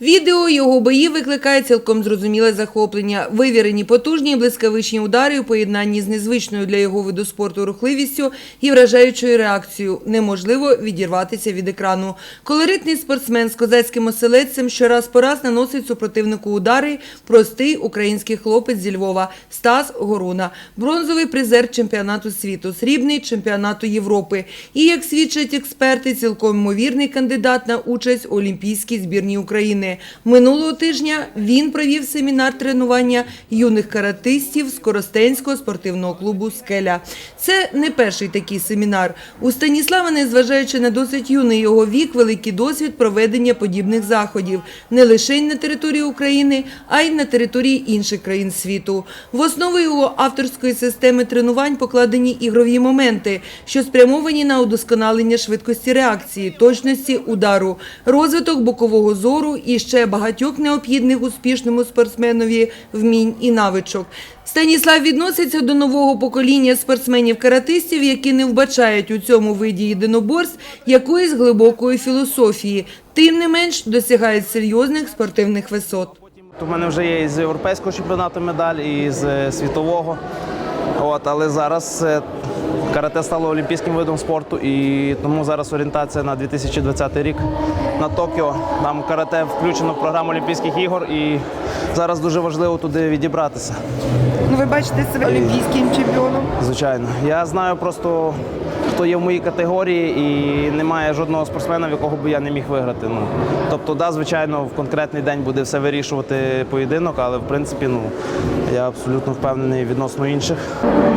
Відео його бої викликає цілком зрозуміле захоплення. Вивірені потужні і блискавичні удари у поєднанні з незвичною для його виду спорту рухливістю і вражаючою реакцією. Неможливо відірватися від екрану. Колоритний спортсмен з козацьким оселедцем щораз по раз наносить супротивнику удари. Простий український хлопець зі Львова Стас Горуна, бронзовий призер чемпіонату світу, срібний чемпіонату Європи. І як свідчать експерти, цілком ймовірний кандидат на участь у Олімпійській збірній України. Минулого тижня він провів семінар тренування юних каратистів з Коростенського спортивного клубу Скеля. Це не перший такий семінар. У Станіслава, незважаючи на досить юний його вік, великий досвід проведення подібних заходів не лише на території України, а й на території інших країн світу. В основу його авторської системи тренувань покладені ігрові моменти, що спрямовані на удосконалення швидкості реакції, точності удару, розвиток бокового зору і ще багатьох необхідних успішному спортсменові вмінь і навичок. Станіслав відноситься до нового покоління спортсменів-каратистів, які не вбачають у цьому виді єдиноборств якоїсь глибокої філософії, тим не менш досягають серйозних спортивних висот. У мене вже є із європейського чемпіонату медаль, і з е, світового. От, але зараз е, карате стало олімпійським видом спорту, і тому зараз орієнтація на 2020 рік на Токіо. Нам карате включено в програму Олімпійських ігор, і зараз дуже важливо туди відібратися. Ну, ви бачите себе олімпійським чемпіоном. Звичайно, я знаю просто. Хто є в моїй категорії, і немає жодного спортсмена, в якого би я не міг виграти. Ну тобто, да, звичайно, в конкретний день буде все вирішувати поєдинок, але в принципі, ну я абсолютно впевнений відносно інших.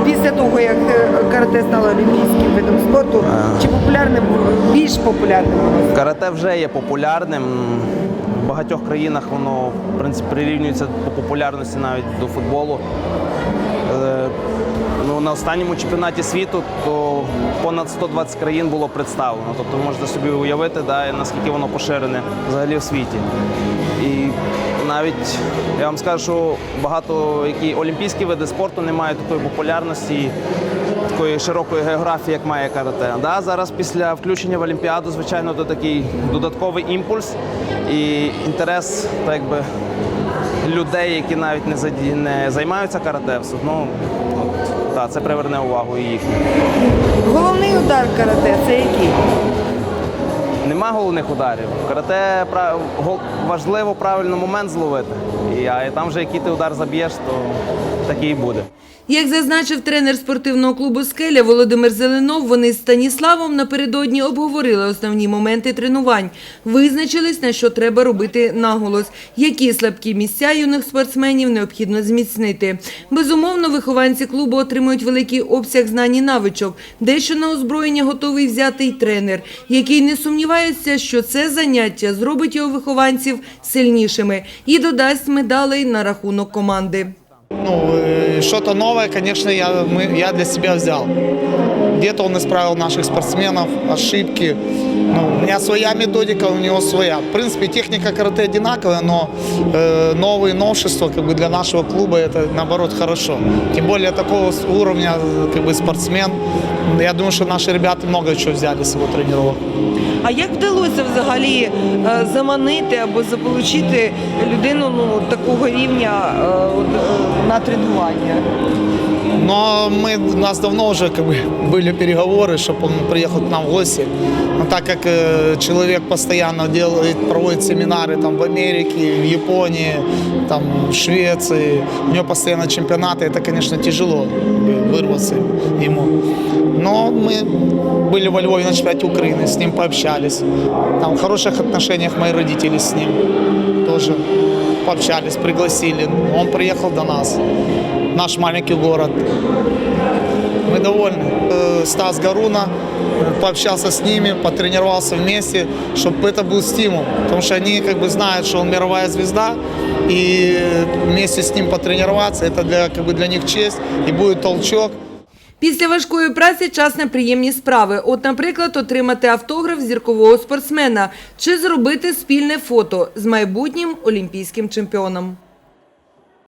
Після того, як е, карате стало олімпійським видом спорту, чи популярним більш популярним? Карате вже є популярним. В багатьох країнах воно в принципі прирівнюється по популярності навіть до футболу. Е, Ну, на останньому чемпіонаті світу то понад 120 країн було представлено. Тобто можете собі уявити, да, наскільки воно поширене взагалі в світі. І навіть я вам скажу, що багато які олімпійські види спорту не мають такої популярності, такої широкої географії, як має карате. Да, зараз після включення в Олімпіаду, звичайно, то такий додатковий імпульс і інтерес, так якби людей, які навіть не, заді- не займаються карате, все одно от, та, це приверне увагу і. Головний удар карате це який? Нема головних ударів. Карате важливо правильно момент зловити. І, а там вже який ти удар заб'єш, то такий і буде. Як зазначив тренер спортивного клубу «Скеля» Володимир Зеленов, вони з Станіславом напередодні обговорили основні моменти тренувань, визначились, на що треба робити наголос, які слабкі місця юних спортсменів необхідно зміцнити. Безумовно, вихованці клубу отримують великий обсяг знань і навичок. Дещо на озброєння готовий взяти й тренер, який не сумнівається, що це заняття зробить його вихованців сильнішими і додасть медалей на рахунок команди. Ну, э, что-то новое, конечно, я, мы, я для себя взял. Где-то он исправил наших спортсменов, ошибки. Ну, у меня своя методика, у него своя. В принципе, техника карате одинаковая, но э, новые новшества как бы, для нашего клуба это наоборот хорошо. Тем более такого с- уровня э, как бы, спортсмен. Я думаю, что наши ребята много чего взяли с его тренировок. А як вдалося взагалі е, заманити або заполучити людину ну, такого рівня е, от, е, на тренування? Но мы, у нас давно уже как бы, были переговоры, чтобы он приехал к нам в гости. Но так как э, человек постоянно делает, проводит семинары там, в Америке, в Японии, там, в Швеции, у него постоянно чемпионаты, это, конечно, тяжело как бы, вырваться ему. Но мы были во Львове на чемпионате Украины, с ним пообщались. Там в хороших отношениях мои родители с ним тоже пообщались, пригласили. Он приехал до нас, в наш маленький город. Мы довольны. Э, Стас Гаруна, э, пообщался с ними, потренировался вместе, чтобы это был стимул. Потому что они как бы знают, что он мировая звезда, и вместе с ним потренироваться, это для, как бы для них честь, и будет толчок. Після важкої праці час на приємні справи. От, наприклад, отримати автограф зіркового спортсмена чи зробити спільне фото з майбутнім олімпійським чемпіоном.